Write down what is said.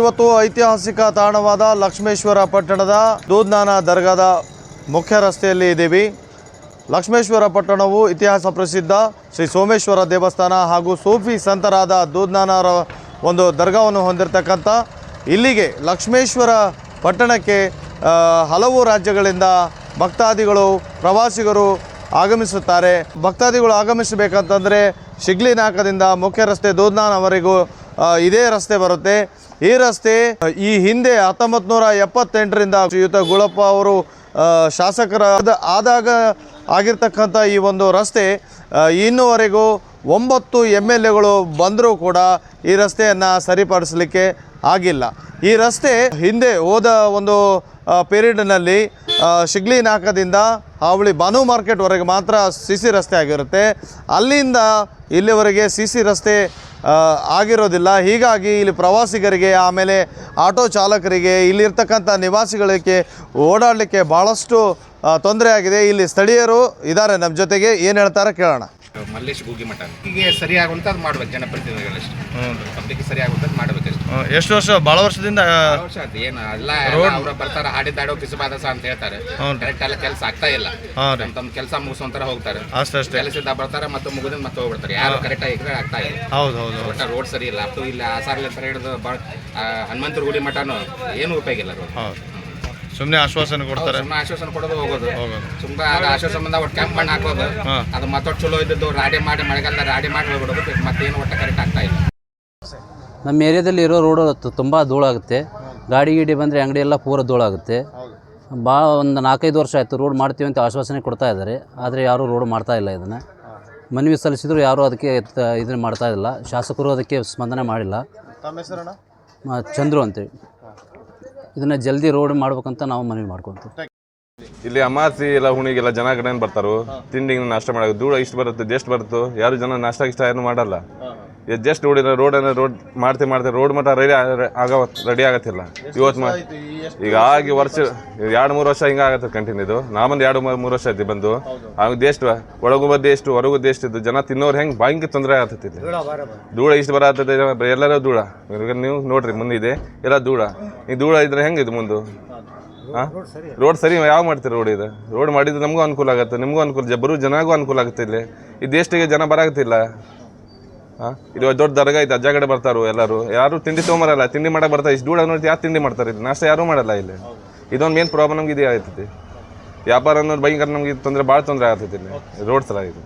ಇವತ್ತು ಐತಿಹಾಸಿಕ ತಾಣವಾದ ಲಕ್ಷ್ಮೇಶ್ವರ ಪಟ್ಟಣದ ದೂದ್ನಾನ ದರ್ಗಾದ ಮುಖ್ಯ ರಸ್ತೆಯಲ್ಲಿ ಇದ್ದೀವಿ. ಲಕ್ಷ್ಮೇಶ್ವರ ಪಟ್ಟಣವು ಇತಿಹಾಸ ಪ್ರಸಿದ್ಧ. ಶ್ರೀ ಸೋಮೇಶ್ವರ ದೇವಸ್ಥಾನ ಹಾಗೂ ಸೂಫಿ ಸಂತರಾದ ದೂದ್ನಾನರ ಒಂದು ದರ್ಗಾವನ್ನು ಹೊಂದಿರತಕ್ಕಂಥ ಇಲ್ಲಿಗೆ ಲಕ್ಷ್ಮೇಶ್ವರ ಪಟ್ಟಣಕ್ಕೆ ಹಲವು ರಾಜ್ಯಗಳಿಂದ ಭಕ್ತಾದಿಗಳು, ಪ್ರವಾಸಿಗರು ಆಗಮಿಸುತ್ತಾರೆ. ಭಕ್ತಾದಿಗಳು ಆಗಮಿಸಬೇಕಂತಂದರೆ ಶಿಗ್ಲಿನಾಕದಿಂದ ಮುಖ್ಯ ರಸ್ತೆ ದೂದ್ನಾನವರೆಗೂ ಇದೇ ರಸ್ತೆ ಬರುತ್ತೆ. ಈ ರಸ್ತೆ ಈ ಹಿಂದೆ ಹತ್ತೊಂಬತ್ತು ನೂರ ಎಪ್ಪತ್ತೆಂಟರಿಂದ ಶ್ರೀಯುತ ಗುಳಪ್ಪ ಅವರು ಶಾಸಕರ ಆದಾಗ ಆಗಿರ್ತಕ್ಕಂಥ ಈ ಒಂದು ರಸ್ತೆ ಇನ್ನುವರೆಗೂ ಒಂಬತ್ತು ಎಂ ಎಲ್ ಎಗಳು ಬಂದರೂ ಕೂಡ ಈ ರಸ್ತೆಯನ್ನು ಸರಿಪಡಿಸಲಿಕ್ಕೆ ಆಗಿಲ್ಲ. ಈ ರಸ್ತೆ ಹಿಂದೆ ಹೋದ ಒಂದು ಪೀರಿಯಡ್ನಲ್ಲಿ ಶಿಗ್ಲಿ ನಾಕದಿಂದ ಅವಳಿ ಬಾನು ಮಾರ್ಕೆಟ್ವರೆಗೆ ಮಾತ್ರ ಸಿ ಸಿ ರಸ್ತೆ ಆಗಿರುತ್ತೆ. ಅಲ್ಲಿಂದ ಇಲ್ಲಿವರೆಗೆ ಸಿ ಸಿ ರಸ್ತೆ ಆಗಿರೋದಿಲ್ಲ. ಹೀಗಾಗಿ ಇಲ್ಲಿ ಪ್ರವಾಸಿಗರಿಗೆ, ಆಮೇಲೆ ಆಟೋ ಚಾಲಕರಿಗೆ, ಇಲ್ಲಿರ್ತಕ್ಕಂಥ ನಿವಾಸಿಗಳಿಗೆ ಓಡಾಡಲಿಕ್ಕೆ ಭಾಳಷ್ಟು ತೊಂದರೆ ಆಗಿದೆ. ಇಲ್ಲಿ ಸ್ಥಳೀಯರು ಇದ್ದಾರೆ. ನಮ್ಮ ಜೊತೆಗೆ ಏನು ಹೇಳ್ತಾರೆ ಕೇಳೋಣ. ಮಲ್ಲೇಶ್ ಗೂಗಿ ಮಠ. ಹೀಗೆ ಸರಿ ಆಗುವಂಥದ್ದು ಮಾಡ್ಬೇಕು ಜನಪ್ರತಿನಿಧಿಗಳಷ್ಟು. ಪಬ್ಲಿಕ್ ಸರಿ ಆಗುವಂಥದ್ದು ಮಾಡ್ಬೇಕಷ್ಟು. ಎಷ್ಟು ವರ್ಷ ಭಾಳ ವರ್ಷದಿಂದ ವರ್ಷ ಅದು ಏನು ಎಲ್ಲ ಅವ್ರ ಬರ್ತಾರೆ ಹಾಡಿದ್ದಾಡೋ ಕಿಸಬಾದಸ ಅಂತ ಹೇಳ್ತಾರೆ. ಕರೆಕ್ಟ್ ಎಲ್ಲ ಕೆಲಸ ಆಗ್ತಾ ಇಲ್ಲ. ತಮ್ಮ ತಮ್ಮ ಕೆಲಸ ಮುಗಿಸೋಂತರ ಹೋಗ್ತಾರೆ. ಅಷ್ಟೇ ಅಷ್ಟೇ. ಕೆಲಸದ ಬರ್ತಾರೆ ಮತ್ತೆ ಮುಗಿದ ಮತ್ತೆ ಹೋಗ್ಬಿಡ್ತಾರೆ. ಯಾರು ಕರೆಕ್ಟ್ ಆಗಿ ಆಗ್ತಾ ಇಲ್ಲ. ಹೌದು ಹೌದು ಒಟ್ಟ ರೋಡ್ ಸರಿ ಇಲ್ಲ. ಅಥವಾ ಇಲ್ಲ ಆಸಾರ್ಲಿ ಅಂತ ಹಿಡಿದು ಹನುಮಂತರ ಗುಡಿ ಮಠನು ಏನು ಉಪಯೋಗ ಇಲ್ಲ ರೋಡ್. ಸುಮ್ಮನೆ ಆಶ್ವಾಸನೆ ಕೊಡ್ತಾರೆ. ಸುಮ್ಮನೆ ಆಶ್ವಾಸನೆ ಕೊಡೋದು ಹೋಗೋದು. ಸುಮ್ಮನೆ ಅದು ಆಶ್ವಾಸನೆ ಬಂದ ಒಟ್ಟು ಕೆಂಪ್ ಮಣ್ಣು ಹಾಕೋದು ಅದು ಮತ್ತೊಟ್ಟು ಚಲೋ ಇದ್ದದ್ದು ರಾಡಿ ಮಾಡಿ ಮಳೆಗಾಲದ ರಾಡಿ ಮಾಡಿ ಹೋಗ್ಬಿಡೋದು ಮತ್ತೇನು ಒಟ್ಟು ಕರೆಕ್ಟ್ ಆಗ್ತಾ ಇಲ್ಲ. ನಮ್ಮ ಏರಿಯಾದಲ್ಲಿ ಇರೋ ರೋಡು ತುಂಬ ಧೂಳಾಗುತ್ತೆ ಗಾಡಿ ಗಿಡಿ ಬಂದರೆ ಅಂಗಡಿ ಎಲ್ಲ ಪೂರ ಧೂಳಾಗುತ್ತೆ ಭಾಳ ಒಂದು ನಾಲ್ಕೈದು ವರ್ಷ ಆಯಿತು ರೋಡ್ ಮಾಡ್ತೀವಿ ಅಂತ ಆಶ್ವಾಸನೆ ಕೊಡ್ತಾ ಇದ್ದಾರೆ. ಆದರೆ ಯಾರೂ ರೋಡ್ ಮಾಡ್ತಾ ಇಲ್ಲ ಇದನ್ನು. ಮನವಿ ಸಲ್ಲಿಸಿದ್ರು ಯಾರೂ ಅದಕ್ಕೆ ಇದನ್ನು ಮಾಡ್ತಾ ಇಲ್ಲ. ಶಾಸಕರು ಅದಕ್ಕೆ ಸ್ಪಂದನೆ ಮಾಡಿಲ್ಲ. ಚಂದ್ರು ಅಂತೇಳಿ. ಇದನ್ನು ಜಲ್ದಿ ರೋಡ್ ಮಾಡ್ಬೇಕಂತ ನಾವು ಮನವಿ ಮಾಡ್ಕೊತೀವಿ ಇಲ್ಲಿ ಅಮಾಸಿ ಎಲ್ಲ ಹುಣಿಗೆಲ್ಲ ಜನ ಕಡೆ ಬರ್ತಾರೋ ತಿಂಡಿ ನಾಷ್ಟ ಮಾಡೋದು ಧೂಳ ಇಷ್ಟು ಬರುತ್ತೆ ಎಷ್ಟು ಬರುತ್ತೋ ಯಾರು ಜನ ನಾಷ್ಟ ಇಷ್ಟ ಏನು ಮಾಡಲ್ಲ. ಜಸ್ಟ್ ರೋಡ್ ರೋಡ್ ರೋಡ್ ಮಾಡ್ತಿ ಮಾಡ್ತಿ ರೋಡ್ ಮಟ್ಟ ರೆಡಿ ಆಗ ರೆಡಿ ಆಗತ್ತಿಲ್ಲ. ಇವತ್ತು ಮಾ ಈಗ ಆಗಿ ವರ್ಷ ಎರಡು ಮೂರು ವರ್ಷ ಹಿಂಗೆ ಆಗತ್ತೆ ಕಂಟಿನ್ಯೂ ಇದು. ನಾ ಬಂದು ಎರಡು ಮೂರು ಮೂರು ವರ್ಷ ಐತಿ ಬಂದು. ಆಗ ದೇಶ ಒಳಗು ಬದ್ದು ಎಷ್ಟು ಹೊರಗು ದೇಶ ಇದ್ದು ಜನ ತಿನ್ನೋರು ಹೆಂಗೆ ಬಾಯಿಂಗ್ ತೊಂದರೆ ಆಗತ್ತೆ ಇಲ್ಲಿ. ಧೂಳ ಇಷ್ಟು ಬರತ್ತೈತೆ ಎಲ್ಲರೂ ಧೂಳ ನೀವು ನೋಡ್ರಿ ಇದೆ ಎಲ್ಲ ಧೂಳ ಈ ಧೂಳ ಇದ್ರೆ ಹೆಂಗೆ ಇದು ಮುಂದೆ? ಹಾಂ? ರೋಡ್ ಸರಿ ಯಾವ ಮಾಡ್ತೀರಿ ರೋಡ್ ಇದು? ರೋಡ್ ಮಾಡಿದ್ರೆ ನಮಗೂ ಅನುಕೂಲ ಆಗುತ್ತೆ ನಿಮಗೂ ಅನುಕೂಲ ಜಬ್ಬರು ಜನಗೂ ಅನುಕೂಲ ಆಗುತ್ತೆ ಇಲ್ಲಿ. ಈ ದೇಶಕ್ಕೆ ಜನ ಬರಾಕತ್ತಿಲ್ಲ. ಹಾಂ ಇದು ದೊಡ್ಡ ದರ್ಗಾ ಐತೆ, ಅಜ್ಜ ಕಡೆ ಬರ್ತಾರು ಎಲ್ಲರೂ. ಯಾರು ತಿಂಡಿ ತೊಗೊಂಬರಲ್ಲ, ತಿಂಡಿ ಮಾಡಕ್ಕೆ ಬರ್ತಾರೆ ಇಷ್ಟು ದೂರ ನೋಡಿ ಯಾರು ತಿಂಡಿ ಮಾಡ್ತಾರೆ ಇಲ್ಲಿ? ನಾಷ್ಟ ಯಾರು ಮಾಡಲ್ಲ ಇಲ್ಲಿ. ಇದೊಂದು ಮೇನ್ ಪ್ರಾಬ್ಲಮ್ ನಮ್ಗೆ ಇದೇ ಆಗ್ತೈತಿ. ವ್ಯಾಪಾರ ಅನ್ನೋದು ಭಯಂಕರ ನಮ್ಗೆ ತೊಂದರೆ, ಭಾಳ ತೊಂದರೆ ಆಗ್ತೈತಿ ಇಲ್ಲಿ. ರೋಡ್ ಸಲ ಇದು.